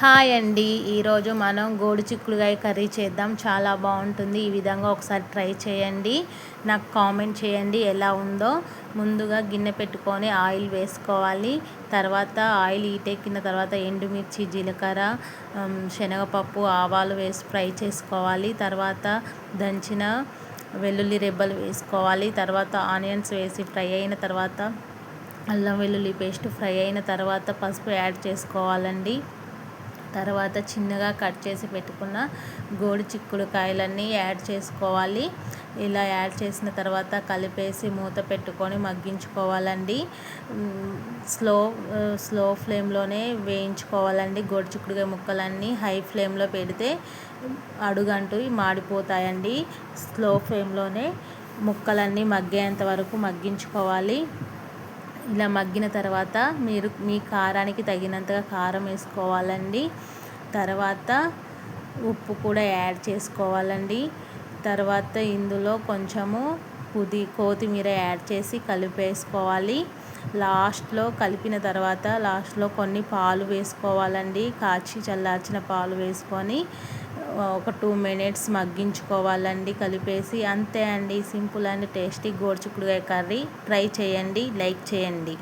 Hi అండి. ఈరోజు మనం గోడు చిక్కుడుగాయ కర్రీ చేద్దాం. చాలా బాగుంటుంది. ఈ విధంగా ఒకసారి ట్రై చేయండి. నాకు కామెంట్ చేయండి ఎలా ఉందో. ముందుగా గిన్నె పెట్టుకొని ఆయిల్ వేసుకోవాలి. తర్వాత ఆయిల్ ఈటెక్కిన తర్వాత ఎండుమిర్చి జీలకర్ర శనగపప్పు ఆవాలు వేసి ఫ్రై చేసుకోవాలి. తర్వాత దంచిన వెల్లుల్లి రెబ్బలు వేసుకోవాలి. తర్వాత ఆనియన్స్ వేసి ఫ్రై అయిన తర్వాత అల్లం వెల్లుల్లి పేస్ట్ ఫ్రై అయిన తర్వాత పసుపు యాడ్ చేసుకోవాలండి. తర్వాత చిన్నగా కట్ చేసి పెట్టుకున్న గోడి చిక్కుడుకాయలన్నీ యాడ్ చేసుకోవాలి. ఇలా యాడ్ చేసిన తర్వాత కలిపేసి మూత పెట్టుకొని మగ్గించుకోవాలండి. స్లో స్లో ఫ్లేమ్లోనే వేయించుకోవాలండి. గోడి చిక్కుడుకాయ ముక్కలన్నీ హై ఫ్లేమ్లో పెడితే అడుగంటూ మాడిపోతాయండి. స్లో ఫ్లేమ్లోనే ముక్కలన్నీ మగ్గేంత వరకు మగ్గించుకోవాలి. ఇలా మగ్గిన తర్వాత మీరు మీ కారానికి తగినంతగా కారం వేసుకోవాలండి. తర్వాత ఉప్పు కూడా యాడ్ చేసుకోవాలండి. తర్వాత ఇందులో కొంచెము పుది కొత్తిమీర యాడ్ చేసి కలిపేసుకోవాలి. లాస్ట్లో కలిపిన తర్వాత లాస్ట్లో కొన్ని పాలు వేసుకోవాలండి. కాచి చల్లార్చిన పాలు వేసుకొని ఒక టూ మినిట్స్ మగ్గించుకోవాలండి కలిపేసి. అంతే అండి సింపుల్ అండ్ టేస్టీ గోరుచిక్కుడుకాయ కర్రీ. ట్రై చేయండి లైక్ చేయండి.